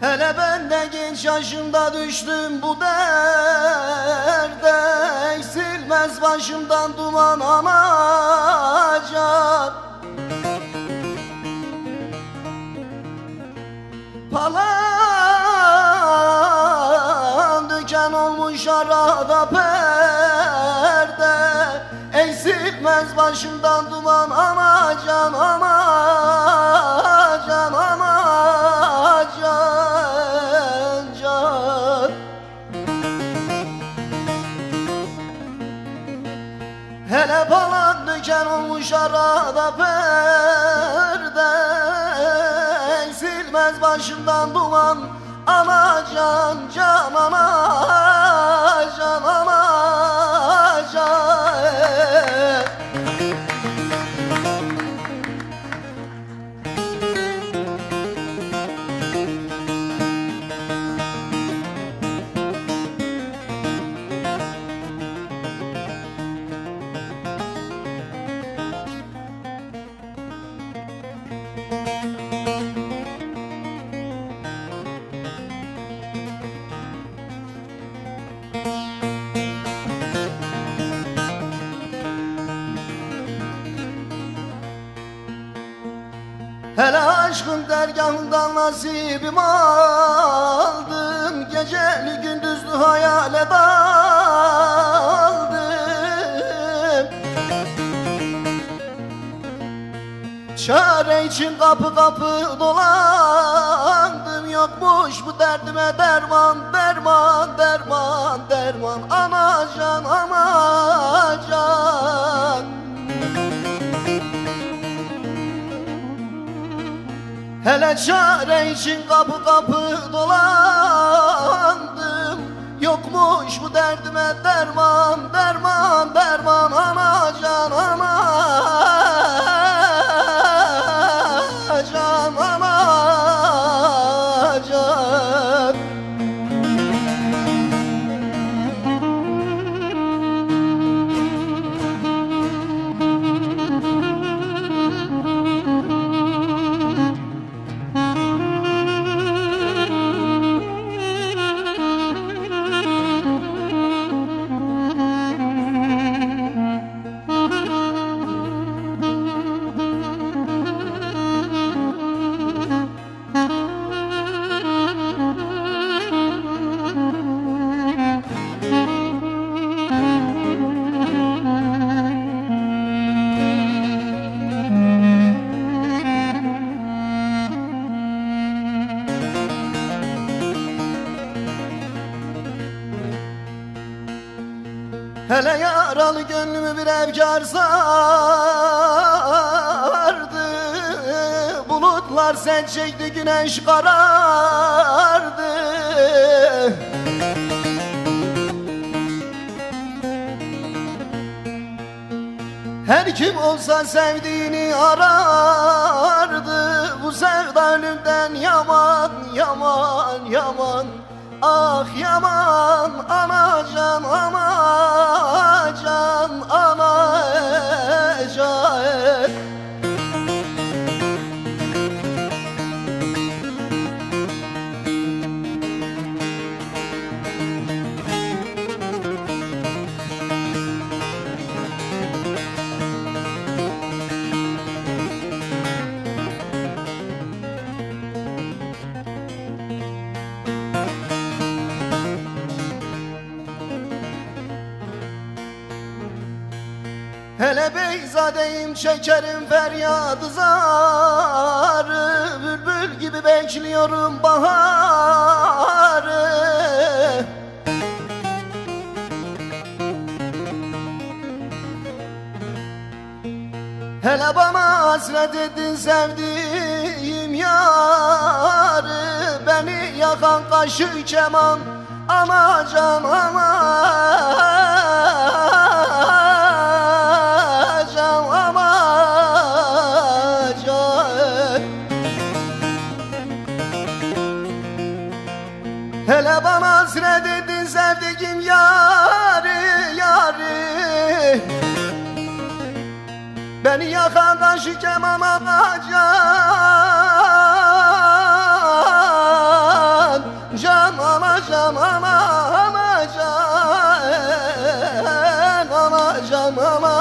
Hele ben de genç yaşımda düştüm bu derde. Eksilmez başımdan duman anacan Palan döken olmuş arada perde. Eksilmez başımdan duman ama can ama Hele palan döken olmuş arada perde. Silmez başımdan duman Ana can can ana Hele aşkın dergahından nasibim aldım Geceli gündüzlü hayale daldım. Çare için kapı kapı dolandım. Yokmuş bu derdime derman derman derman derman. Ana can ana Hele çare için kapı kapı dolandım. Yokmuş bu derdime derman Hele yaralı gönlümü bir evkar sardı. Bulutlar sen çekti güneş karardı. Her kim olsa sevdiğini arardı. Bu sevda ölümden yaman yaman yaman. Ah yaman ana Hele beyzadeyim çekerim feryadı zarı Bülbül gibi bekliyorum baharı. Hele bana hasret ettin sevdiğim yarı Beni yakan kaşı keman Ana Hele bana hasret edin sevdiğim yarı yarı. Beni yakan taşı kemam amacan Cam amacan amacan Amacan amacan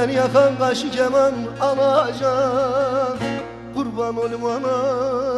Beni yakan kaşı keman anacan Kurban olayım anacan